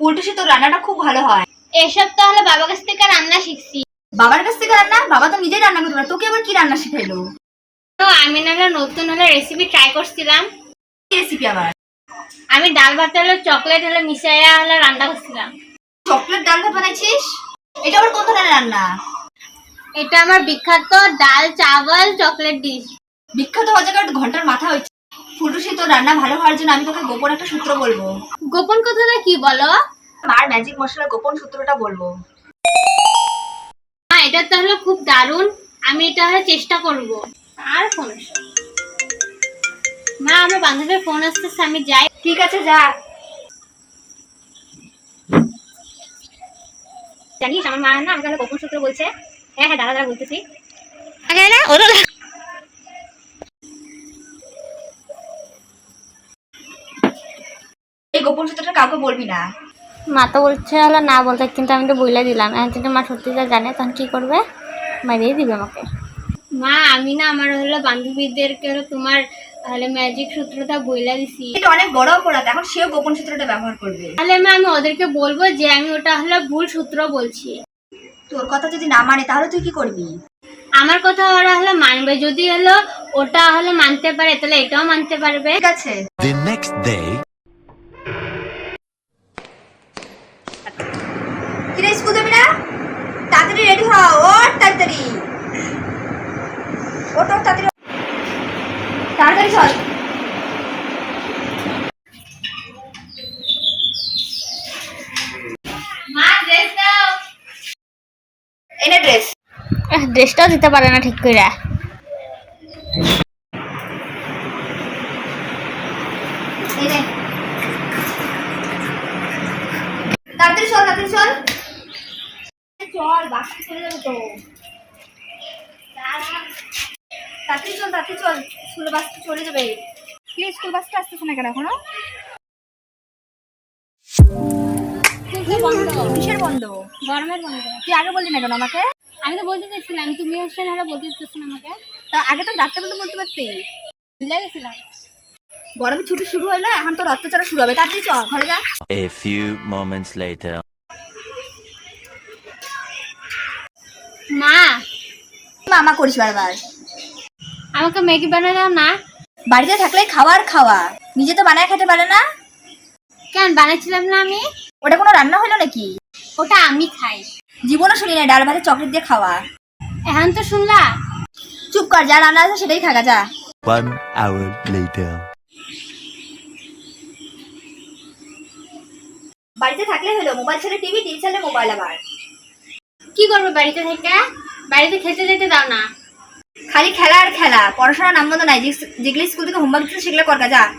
পুলটুসি তোর রান্নাটা খুব ভালো হয়। এসব তাহলে বাবার কাছ থেকে রান্না শিখছি। বাবার কাছ থেকে রান্না? বাবা তো নিজেই রান্না করতে পারে। তোকে আবার কি রান্না শিখাইলো? তো আমি নাহলে নতুন হলে রেসিপি ট্রাই করছিলাম। রেসিপি আবার? আমি ডাল ভাত হলে চকলেট হলে মিশাইয়া হলে রান্না করছিলাম। চকলেট ডাল ভাত বানাইছিস? এটা আবার কোন ধরনের রান্না? এটা আমার বিখ্যাত ডাল চাওয়াল চকলেট ডিশ বিখ্যাত হওয়ার জায়গায় ঘণ্টার মাথা হয়েছে। ফুলটুসি তোর রান্না ভালো হওয়ার জন্য আমি তোকে গোপন একটা সূত্র বলব। গোপন কথাটা কি বলো? মার ম্যাজিক মশলার গোপন সূত্রটা বলব। মা এটা তাহলে খুব দারুণ। আমি এটা চেষ্টা করব। আর ফোন মা আমার বান্ধবীর ফোন আসতেছে আমি যাই। ঠিক আছে যা। জানিস আমার মা না আমাকে গোপন সূত্র বলছে। হ্যাঁ হ্যাঁ দাদা দাদা বলতেছি। এই গোপন সূত্রটা কাউকে বলবি না। মা তো বলছে হলো না বলতে কিন্তু আমি তো বলে দিলাম। এখন যদি মা সত্যিটা জানে তখন কি করবে? মারিয়ে দিবে আমাকে। মা আমি না আমার হলো বান্ধবীদেরকে হলো তোমার তাহলে ম্যাজিক সূত্রটা বইলা দিছি। এটা অনেক বড় অপরাধ এখন সেও গোপন সূত্রটা ব্যবহার করবে। তাহলে মা আমি ওদেরকে বলব যে আমি ওটা হলো ভুল সূত্র বলছি। তোর কথা যদি না মানে তাহলে তুই কি করবি? আমার কথা ওরা হলো মানবে। যদি হলো ওটা হলো মানতে পারে তাহলে এটাও মানতে পারবে। ঠিক আছে। The next day. কিরে স্কুল যাবি না তাড়াতাড়ি রেডি হ ওর তাড়াতাড়ি ওট ওট তাড়াতাড়ি তাড়াতাড়ি চল। মা ড্রেস এনে ড্রেস ড্রেসটাও দিতে পারে না ঠিক করে তাড়াতাড়ি চল তাড়াতাড়ি চল। চল বাসে চলে যাবে তো। তাড়াতাড়ি চল তাড়াতাড়ি চল। স্কুল বাস চলে যাবে। কি স্কুল বাসটা আসতেছে না কেন এখনও? বন্ধ। কিসের বন্ধ? গরমের বন্ধ। তুই আগে বললি না কেন আমাকে? আমি তো বলতে চাইছিলাম তুমি হচ্ছে না বলতে চাইছো না আমাকে। তা আগে তো ডাক্তার বলতে বলতে পারতি। ভুলে গেছিলাম। গরমের ছুটি শুরু হলো এখন তো অত্যাচার শুরু হবে। তাড়াতাড়ি চল ঘরে যা। A few moments later. মা! মামা করিস বারবার। আমাকে ম্যাগি বানিয়ে দাও না। বাড়িতে থাকলে খাওয়ার খাওয়া। নিজে তো বানায় খেতে পারে না। কেন বানাইছিলাম না আমি? ওটা কোনো রান্না হলো নাকি? ওটা আমি খাই। জীবনও শুনি না ডাল ভাতে চকলেট দিয়ে খাওয়া। এখন তো শুনলা? চুপ কর যা রান্না আছে সেটাই খাগা যা। One hour later. বাড়িতে থাকলে হলো মোবাইল ছেড়ে টিভি টিভি ছেড়ে মোবাইল আবার। কি করব বাড়িতে থেকে? বাড়িতে খেতে যেতে দাও না। খালি খেলা আর খেলা পড়াশোনা নাম মতো নাই যে- যেগুলো স্কুল থেকে হোমওয়ার্ক দিচ্ছে সেগুলো কর গা, যা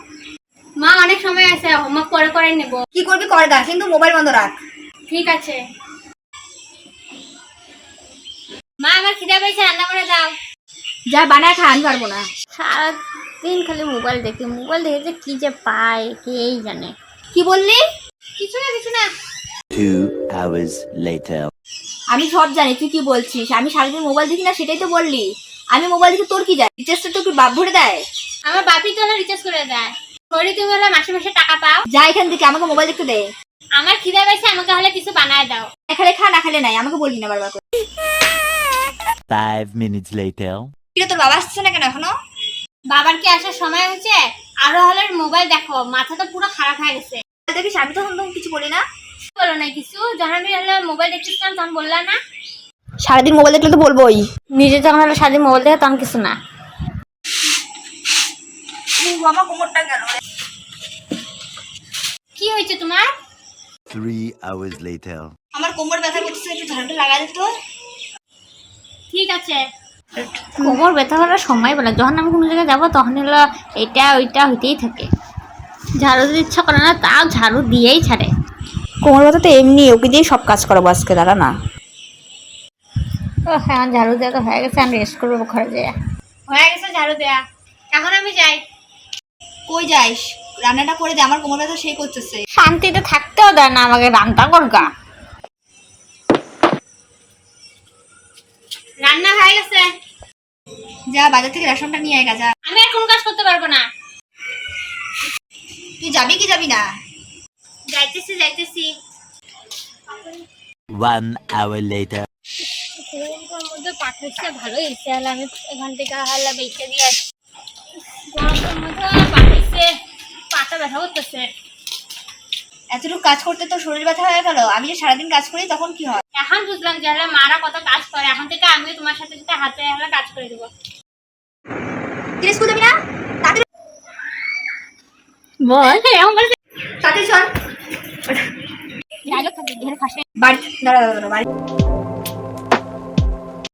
মা অনেক সময় আছে হোমওয়ার্ক করে করে নেব। কি করবি কর গা কিন্তু মোবাইল বন্ধ রাখ। ঠিক আছে। মা আমার খিদা পেয়েছে রান্না করে দাও। যা বানায় খা আমি পারব না। সারাদিন খালি মোবাইল দেখি মোবাইল দেখে যে কি যে পায় কেই জানে। কি বললি? কিছু না কিছু না। Two hours later. আমি সব জানি তুই কি বলছিস? আমি সারাদিন মোবাইল দেখি না সেটাই তো বললি। আমি মোবাইল দেখে তোর কি যায়? রিচার্জটা তো কি বাপ ভরে দেয়? আমার বাপি তো রিচার্জ করে দেয়। শরীর তুমি হলে মাসে মাসে টাকা পাও। যা এখান থেকে আমাকে মোবাইল দেখতে দে। আমার খিদা পেয়েছে আমাকে হলে কিছু বানায় দাও। খেলে খা না খেলে নাই আমাকে বলবি না বারবার করে। Five minutes later. কিরে তোর বাবা আসছে না কেন এখনও? বাবার কি আসার সময় হয়েছে? আরও হলে মোবাইল দেখো মাথা তো পুরো খারাপ হয়ে গেছে। দেখিস আমি তখন তখন কিছু বলি না। বলো না কিছু? যখন আমি হলে মোবাইল দেখতেছিলাম তখন বললা না। সারাদিন মোবাইল দেখলে তো বলবোই। নিজে যখন হলো সারাদিন মোবাইল দেখে তখন কিছু না। বাবা কোমরটা গেল কি হয়েছে তোমার? Three hours later. আমার কোমর ব্যথা করতেছে একটু ঝাড়ুটা লাগা দিত ঠিক আছে। কোমর ব্যথা হওয়ার সময় বলে যখন আমি কোনো জায়গায় যাব তখন হলো এটা ওইটা হইতেই থাকে। ঝাড়ু দিতে ইচ্ছা করে না তাও ঝাড়ু দিয়েই ছাড়ে। কোমর ব্যথা তো এমনি ওকে দিয়ে সব কাজ করাবো আজকে দাঁড়া না। হ্যাঁ ঝাড়ু দেওয়া তো হয়ে গেছে আমি রেস্ট করব ঘরে যেয়ে। হয়ে গেছে ঝাড়ু দেয়া। এখন আমি যাই। কই যাইস? রান্নাটা করে দে আমার কোমর ব্যথা সেই করতেছে। শান্তিতে থাকতেও দেয় না আমাকে রান্না করগা। রান্না হয়ে গেছে। যা বাজার থেকে রেশনটা নিয়ে আয় যা। আমি আর কোনো কাজ করতে পারব না। তুই যাবি কি যাবি না? যাইতেছি যাইতেছি। One hour later. গরমের মধ্যে পাঠাচ্ছে ভালোই হয়েছে আমি এখান থেকে হাল্লা বেঁচে দিয়ে আসি। গরমের মধ্যে পাঠাচ্ছে পাটা ব্যথা করতেছে। এতটুকু কাজ করতে তো শরীর ব্যথা হয়ে গেল আমি যে সারাদিন কাজ করি তখন কি হয়? এখন বুঝলাম যে হলে মারা কত কাজ করে এখন থেকে আমিও তোমার সাথে সাথে হাতে হলে কাজ করে দেবো। তুই স্কুল যাবি না? তাড়াতাড়ি বল। এরকম করে তাড়াতাড়ি চল। বাড়ি দাঁড়া দাঁড়া বাড়ি